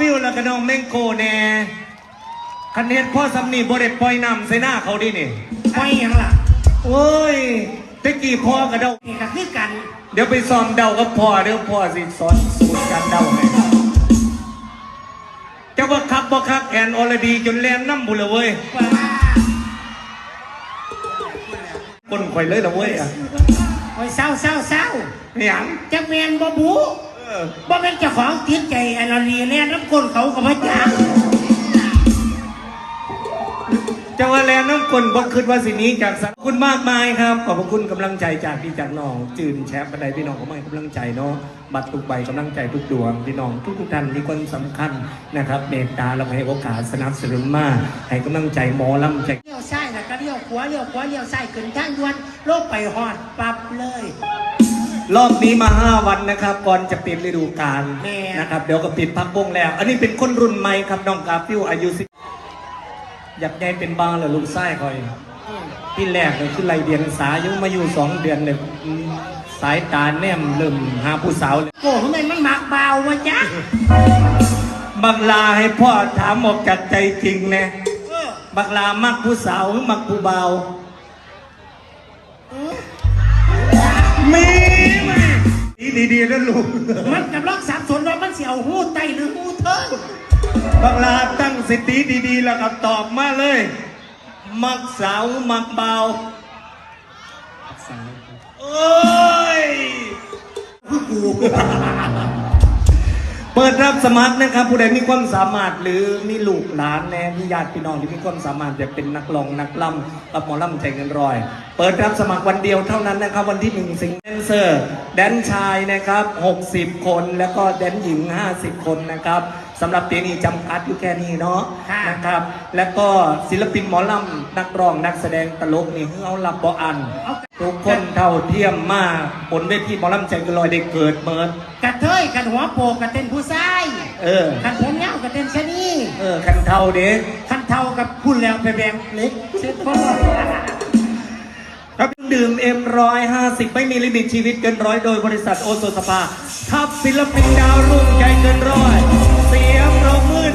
น้องกาฟิลแล้วก็น้องแมงโกแน่คันเฮ็ดพ่อสำนีบ่ได้ปล่อยน้ำใส่หน้าเขาดินี่ไปหยังล่ะโอ้ยตะกี้พ่อกระเดานี่ก็คือกัน เดี๋ยวไปซ้อมเดากับพ่อเดี๋ยวพ่อสิสอนสูตรการเดาให้เจ้าว่าคักบ่คักแอนออลดีจนแลนน้ำบุเลยเว้ยว่าคนข่อยเลยละเว้ยอะโอ้ยเศร้าเศร้าเศร้านี่หยังจักแมนบ่บูเออ บ่เป็นเจ้าของติดใจอันนี้แน่น้ำก้นเขาก็บ่จักเจ้าว่าแลนน้ำกลบ่คิดว่าสิหนี้จากสัตว์ขอบคุณมากมายครับ ขอบพระคุณกำลังใจจากพี่จากน้อง จืนแชร์บันไดพี่น้องก็ไม่กำลังใจเนาะบัตรทุกใบกำลังใจทุกดวงพี่น้องทุกทุกๆท่านมีคนสำคัญนะครับเมตตาเราให้โอกาสสนับสนุนมาให้กำลังใจหมอลำใจเลี้ยวซ้ายแล้วก็เลี้ยวขวาเลี้ยวขวาเลี้ยวซ้ายขึ้นทางด่วนโลกไปฮอดปั๊บเลย รอบนี้มา5วันนะครับ ก่อนจะปิดฤดูกาลแม่ นะครับ เดี๋ยวก็ปิดพักวงแล้ว อันนี้เป็นคนรุ่นใหม่ครับน้องกาฟิวอายุสิอยากได้เป็นบ้าเหรอลูกไส้คอยอืมที่แรกเลยคือไรเดียงสายุมาอยู่สองเดือนเลยอืมสายตาแนมเริ่มหาผู้สาวเลยโอ้ทำไมมันมักเบาวะจ๊ะบักลาให้พ่อถามออกจากใจจริงแนะ เออบักลามักผู้สาวหรือมักผู้เบาว ดีดีๆนะลูกมันกำลังสับสนว่ามันเสียวหูไตหรือหูเทิงบักลาตั้งสติดีๆแล้วก็ตอบมาเลย มักสาวมักเบาโอ้ยคือกู เปิดรับสมัครนะครับ ผู้ใดมีความสามารถหรือมีลูกหลานแน่มีญาติพี่น้องที่มีความสามารถจะเป็นนักร้องนักล่ำกับหมอล่ำใจเงินรอย เปิดรับสมัครวันเดียวเท่านั้นนะครับ วันที่หนึ่งสิงห์แดนเซอร์ แดนชายนะครับ 60 คนแล้วก็แดนหญิง 50 คนนะครับ สำหรับปีนี้จำกัดอยู่แค่นี้เนาะนะครับ แล้วก็ศิลปินหมอลำนักร้องนักแสดงตลกนี่คือเอาลับบ่อัน เอา ทุกคนเท่าเทียมมากบนเวทีหมอลำใจเกินลอยได้เกิดเมิดกระเทยกันหัวโปกกันเต้นผู้ชายเออ กันผมเงากันเต้นชะนีเออคันเท่าเด็ก คันเท่ากับพุ่นแล้วไปแบ่งเล็กเช็ดพ่อครับดื่มเอ็มร้อยห้าสิบไม่มีลิมิตชีวิตเกินร้อยโดยบริษัทโอโซสปา ทับศิลปินดาวรุ่งใจเกินร้อย เสียงปรบมือ